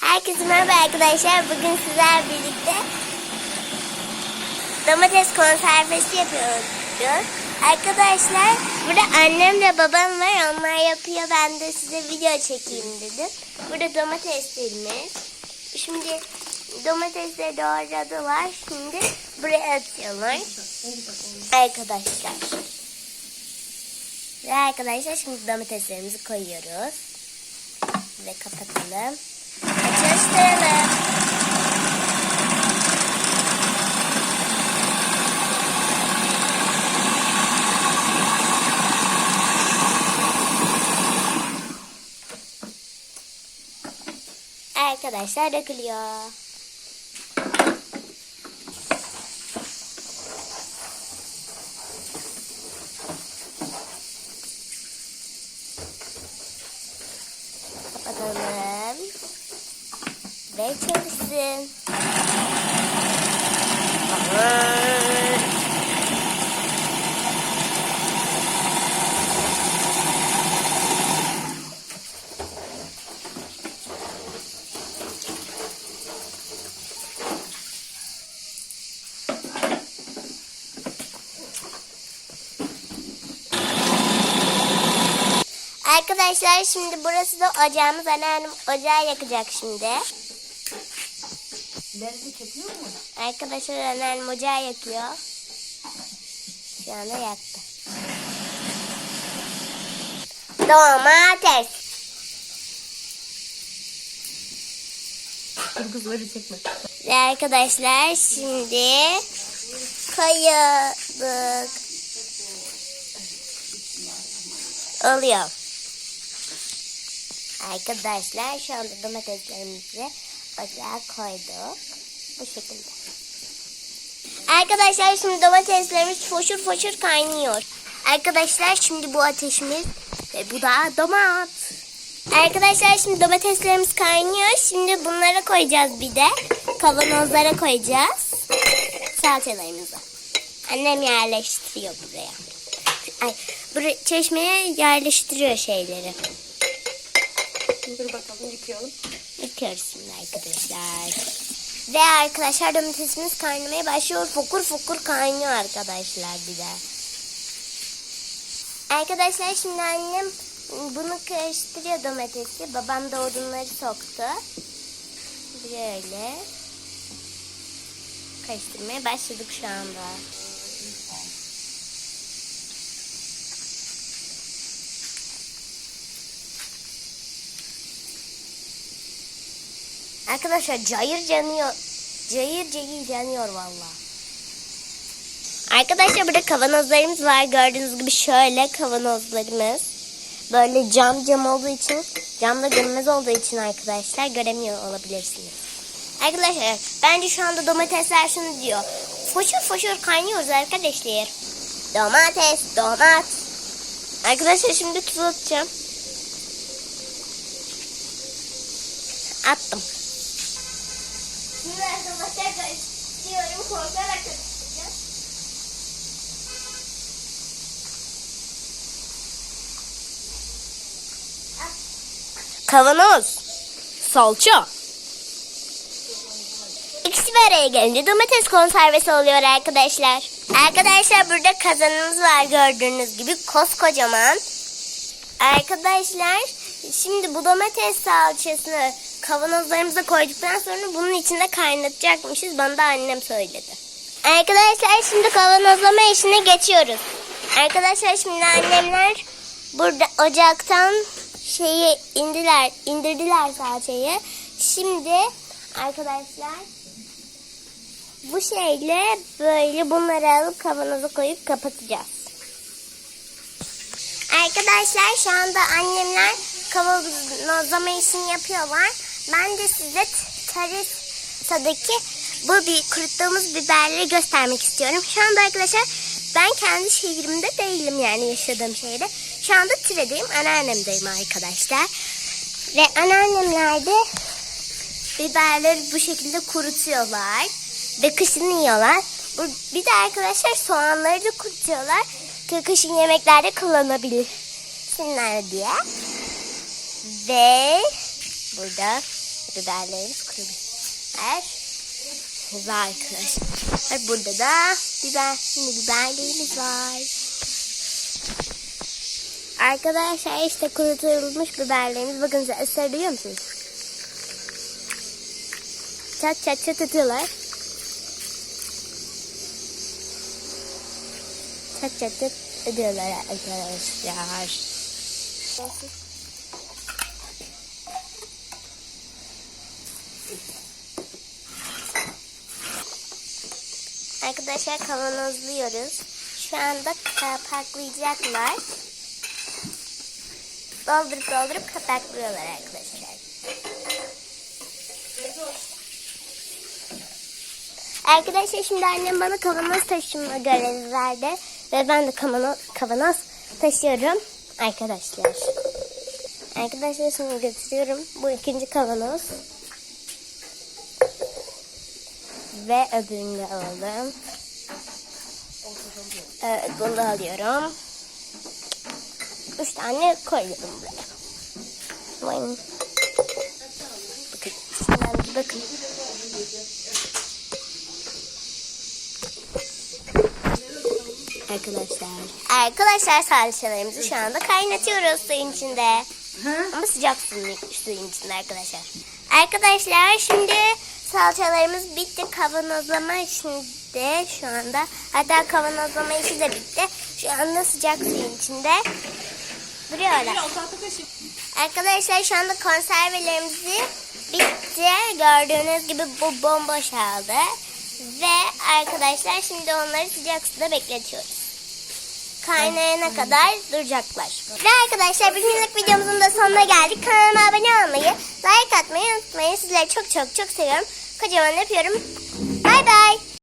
Herkese merhaba arkadaşlar. Bugün sizler birlikte domates konservesi yapıyoruz. Arkadaşlar burada annemle babam var. Onlar yapıyor. Ben de size video çekeyim dedim. Burada domateslerimiz. Şimdi domatesleri doğradılar. Şimdi buraya atıyorlar. Arkadaşlar. Ve arkadaşlar şimdi domateslerimizi koyuyoruz. Ve kapatalım. Çalıştıralım. Arkadaşlar dökülüyor. Kapatalım. Ve çalışsın. Arkadaşlar şimdi burası da ocağımız. Anneannem ocağı yakacak şimdi. Lezzeti çekiyor mu? Arkadaşlar anneannem ocağı yakıyor. Şu anda yaktı. Domates. Dur kızları çekme. Ve arkadaşlar şimdi koyalım. Oluyor. Arkadaşlar şu anda domateslerimizi ocağa koyduk. Bu şekilde. Arkadaşlar şimdi domateslerimiz foşur foşur kaynıyor. Arkadaşlar şimdi bu ateşimiz ve bu da domat. Arkadaşlar şimdi domateslerimiz kaynıyor. Şimdi bunlara koyacağız bir de. Kavanozlara koyacağız. Salçalarımızı. Annem yerleştiriyor buraya. Ay, buraya çeşmeye yerleştiriyor şeyleri. Dur bakalım yıkayalım. Yıkıyoruz şimdi arkadaşlar. Ve arkadaşlar domatesimiz kaynamaya başlıyor. Fokur fokur kaynıyor arkadaşlar bir de. Arkadaşlar şimdi annem bunu karıştırıyor domatesi. Babam da odunları soktu. Böyle. Karıştırmaya başladık şu anda. Arkadaşlar cayır canıyor. Cayır cayır yanıyor valla. Arkadaşlar burada kavanozlarımız var. Gördüğünüz gibi şöyle kavanozlarımız. Böyle cam cam olduğu için, camda görünmez olduğu için arkadaşlar göremiyor olabilirsiniz. Arkadaşlar bence şu anda domatesler şunu diyor. Foşur foşur kaynıyoruz arkadaşlar. Domates, domat. Arkadaşlar şimdi tuz. Attım. Kavanoz. Salça. İkisi bir araya gelince domates konservesi oluyor arkadaşlar. Arkadaşlar burada kazanımız var gördüğünüz gibi koskocaman. Arkadaşlar şimdi bu domates salçasını kavanozlarımıza koyduktan sonra bunun içinde kaynatacakmışız. Bana da annem söyledi. Arkadaşlar şimdi kavanozlama işine geçiyoruz. Arkadaşlar şimdi annemler burada ocaktan şeyi indiler, indirdiler salçayı. Şimdi arkadaşlar bu şeyle böyle bunları alıp kavanoza koyup kapatacağız. Arkadaşlar şu anda annemler kavanozlama işini yapıyorlar. Ben de size Tarisa'daki bu bir kuruttuğumuz biberleri göstermek istiyorum. Şu anda arkadaşlar ben kendi şehrimde değilim yani yaşadığım şehirde. Şu anda Tire'deyim, anneannemdeyim arkadaşlar. Ve anneannemler de biberleri bu şekilde kurutuyorlar. Ve kışın yiyorlar. Bir de arkadaşlar soğanları da kurutuyorlar. Kışın yemeklerde kullanabilirsinler diye. Ve burada Biberlerimiz kuru biber. Ve arkadaşlar burada da biber, şimdi biberlerimiz var. Arkadaşlar işte kurutulmuş biberlerimiz. Bakın size eser duyuyor musunuz? Çat çat çat atıyorlar. Çat çat çat ediyorlar arkadaşlar. Arkadaşlar kavanozluyoruz. Şu anda kapaklayacaklar. Doldurup doldurup kapaklıyorlar arkadaşlar. Arkadaşlar şimdi annem bana kavanoz taşıma görevi verdi. Ve ben de kavanoz, kavanoz taşıyorum arkadaşlar. Arkadaşlar şimdi götürüyorum. Bu ikinci kavanoz. Ve öbürünü de aldım. Evet bunu da alıyorum. Üç tane koyuyorum buraya. Bakın. Bakın. Şimdi bakın. Arkadaşlar. Arkadaşlar salçalarımızı şu anda kaynatıyoruz suyun içinde. Ama sıcak suyun, suyun içinde arkadaşlar. Arkadaşlar şimdi salçalarımız bitti. Kavanozlama içinde şu anda. Hatta kavanozlama işi de bitti. Şu anda sıcak suyun içinde duruyorlar. Arkadaşlar şu anda konservelerimizi bitti. Gördüğünüz gibi bu bomboş aldı. Ve arkadaşlar şimdi onları sıcak suda bekletiyoruz. Kaynayana kadar duracaklar. Ve arkadaşlar bugünlük videomuzun da sonuna geldik. Kanalıma abone olmayı, like atmayı unutmayın. Sizleri çok çok çok seviyorum. Kocaman öpüyorum. Bay bay.